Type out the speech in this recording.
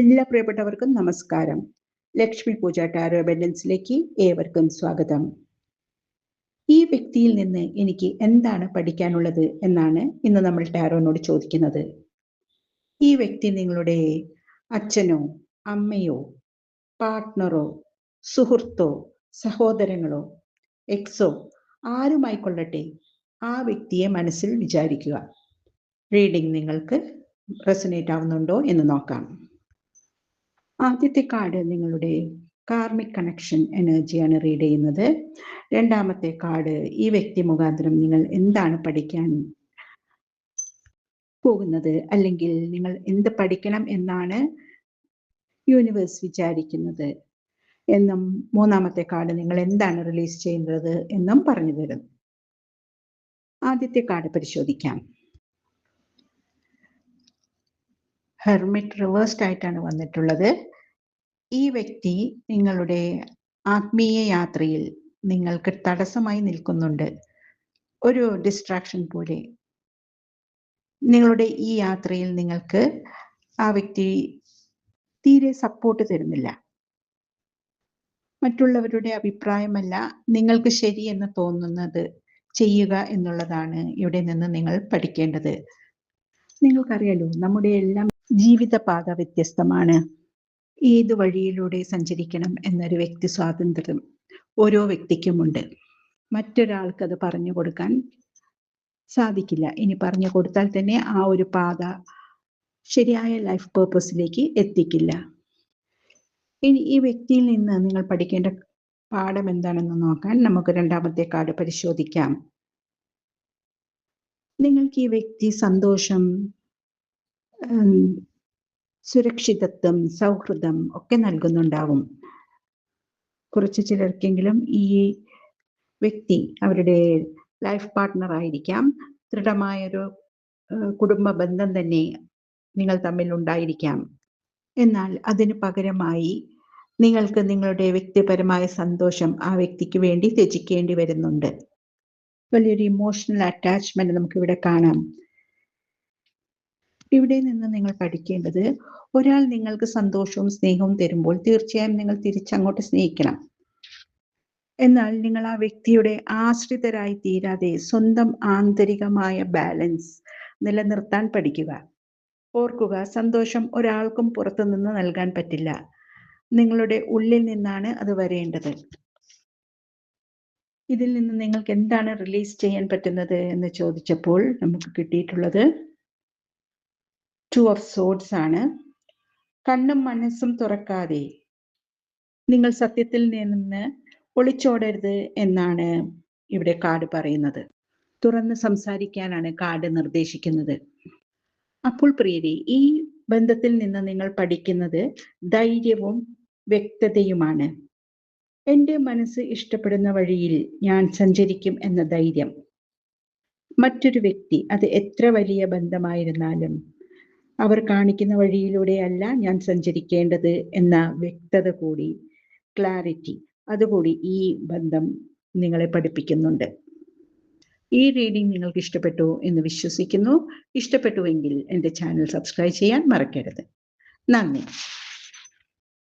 എല്ലാ പ്രിയപ്പെട്ടവർക്കും നമസ്കാരം. ലക്ഷ്മി പൂജ ടാരോ അബൻഡൻസിലേക്ക് ഏവർക്കും സ്വാഗതം. ഈ വ്യക്തിയിൽ നിന്ന് എനിക്ക് എന്താണ് പഠിക്കാനുള്ളത് എന്നാണ് ഇന്ന് നമ്മൾ ടാരോനോട് ചോദിക്കുന്നത്. ഈ വ്യക്തി നിങ്ങളുടെ അച്ഛനോ അമ്മയോ പാർട്ട്ണറോ സുഹൃത്തോ സഹോദരങ്ങളോ എക്സോ ആരുമായിക്കൊള്ളട്ടെ ആ വ്യക്തിയെ മനസ്സിൽ വിചാരിക്കുക. റീഡിംഗ് നിങ്ങൾക്ക് റെസനേറ്റ് ആവുന്നുണ്ടോ എന്ന് നോക്കാം. ആദ്യത്തെ കാർഡ് നിങ്ങളുടെ കാർമിക് കണക്ഷൻ എനർജിയാണ് റീഡ് ചെയ്യുന്നത്. രണ്ടാമത്തെ കാർഡ് ഈ വ്യക്തി മുഖാന്തരം നിങ്ങൾ എന്താണ് പഠിക്കാൻ പോകുന്നത്? അല്ലെങ്കിൽ നിങ്ങൾ എന്ത് പഠിക്കണം എന്നാണ് യൂണിവേഴ്സ് വിചാരിക്കുന്നത്. എന്നും മൂന്നാമത്തെ കാർഡ് നിങ്ങൾ എന്താണ് റിലീസ് ചെയ്യുന്നത് എന്നും പറഞ്ഞു തരും. ആദ്യത്തെ കാർഡ് പരിശോധിക്കാം. ഹെർമിറ്റ് റിവേഴ്സ്ഡ് ആയിട്ടാണ് വന്നിട്ടുള്ളത്. ഈ വ്യക്തി നിങ്ങളുടെ ആത്മീയ യാത്രയിൽ നിങ്ങൾക്ക് തടസ്സമായി നിൽക്കുന്നുണ്ട്. ഒരു ഡിസ്ട്രാക്ഷൻ പോലെ. നിങ്ങളുടെ ഈ യാത്രയിൽ നിങ്ങൾക്ക് ആ വ്യക്തി തീരെ സപ്പോർട്ട് തരുന്നില്ല. മറ്റുള്ളവരുടെ അഭിപ്രായമല്ല നിങ്ങൾക്ക് ശരി എന്ന് തോന്നുന്നത് ചെയ്യുക എന്നുള്ളതാണ് ഇവിടെ നിന്ന് നിങ്ങൾ പഠിക്കേണ്ടത്. നിങ്ങൾക്കറിയാലോ നമ്മുടെ എല്ലാം ജീവിതപാത വ്യത്യസ്തമാണ്. ഏത് വഴിയിലൂടെ സഞ്ചരിക്കണം എന്നൊരു വ്യക്തി സ്വാതന്ത്ര്യം ഓരോ വ്യക്തിക്കുമുണ്ട്. മറ്റൊരാൾക്ക് അത് പറഞ്ഞു കൊടുക്കാൻ സാധിക്കില്ല. ഇനി പറഞ്ഞു കൊടുത്താൽ തന്നെ ആ ഒരു പാത ശരിയായ ലൈഫ് പേർപ്പസിലേക്ക് എത്തിക്കില്ല. ഇനി ഈ വ്യക്തിയിൽ നിന്ന് നിങ്ങൾ പഠിക്കേണ്ട പാഠം എന്താണെന്ന് നോക്കാൻ നമുക്ക് രണ്ടാമത്തെ കാർഡ് പരിശോധിക്കാം. നിങ്ങൾക്ക് ഈ വ്യക്തി സന്തോഷം സുരക്ഷിതത്വം സൗഹൃദം ഒക്കെ നൽകുന്നുണ്ടാവും. കുറച്ച് ചിലർക്കെങ്കിലും ഈ വ്യക്തി അവരുടെ ലൈഫ് പാർട്ട്ണർ ആയിരിക്കാം. ദൃഢമായൊരു കുടുംബ ബന്ധം തന്നെ നിങ്ങൾ തമ്മിൽ ഉണ്ടായിരിക്കാം. എന്നാൽ അതിന് പകരമായി നിങ്ങൾക്ക് നിങ്ങളുടെ വ്യക്തിപരമായ സന്തോഷം ആ വ്യക്തിക്ക് വേണ്ടി ത്യജിക്കേണ്ടി വരുന്നുണ്ട്. വലിയൊരു ഇമോഷണൽ അറ്റാച്ച്മെന്റ് നമുക്കിവിടെ കാണാം. ഇവിടെ നിന്ന് നിങ്ങൾ പഠിക്കേണ്ടത് ഒരാൾ നിങ്ങൾക്ക് സന്തോഷവും സ്നേഹവും തരുമ്പോൾ തീർച്ചയായും നിങ്ങൾ തിരിച്ചങ്ങോട്ട് സ്നേഹിക്കണം. എന്നാൽ നിങ്ങൾ ആ വ്യക്തിയുടെ ആശ്രിതരായി തീരാതെ സ്വന്തം ആന്തരികമായ ബാലൻസ് നിലനിർത്താൻ പഠിക്കുക. ഓർക്കുക സന്തോഷം ഒരാൾക്കും പുറത്തുനിന്ന് നൽകാൻ പറ്റില്ല. നിങ്ങളുടെ ഉള്ളിൽ നിന്നാണ് അത് വരേണ്ടത്. ഇതിൽ നിന്ന് നിങ്ങൾക്ക് എന്താണ് റിലീസ് ചെയ്യാൻ പറ്റുന്നത് എന്ന് ചോദിച്ചപ്പോൾ നമുക്ക് കിട്ടിയിട്ടുള്ളത് ടു ഓഫ് സോഡ്സ് ആണ്. കണ്ണും മനസ്സും തുറക്കാതെ നിങ്ങൾ സത്യത്തിൽ നിന്ന് ഒളിച്ചോടരുത് എന്നാണ് ഇവിടെ കാട് പറയുന്നത്. തുറന്ന് സംസാരിക്കാനാണ് കാട് നിർദ്ദേശിക്കുന്നത്. അപ്പോൾ പ്രിയരെ ഈ ബന്ധത്തിൽ നിന്ന് നിങ്ങൾ പഠിക്കുന്നത് ധൈര്യവും വ്യക്തതയുമാണ്. എന്റെ മനസ്സ് ഇഷ്ടപ്പെടുന്ന വഴിയിൽ ഞാൻ സഞ്ചരിക്കും എന്ന ധൈര്യം. മറ്റൊരു വ്യക്തി അത് എത്ര വലിയ ബന്ധമായിരുന്നാലും അവർ കാണിക്കുന്ന വഴിയിലൂടെയല്ല ഞാൻ സഞ്ചരിക്കേണ്ടത് എന്ന വ്യക്തത കൂടി ക്ലാരിറ്റി അതുകൂടി ഈ ബന്ധം നിങ്ങളെ പഠിപ്പിക്കുന്നുണ്ട്. ഈ റീഡിംഗ് നിങ്ങൾക്ക് ഇഷ്ടപ്പെട്ടു എന്ന് വിശ്വസിക്കുന്നു. ഇഷ്ടപ്പെട്ടുവെങ്കിൽ എന്റെ ചാനൽ സബ്സ്ക്രൈബ് ചെയ്യാൻ മറക്കരുത്. നന്ദി.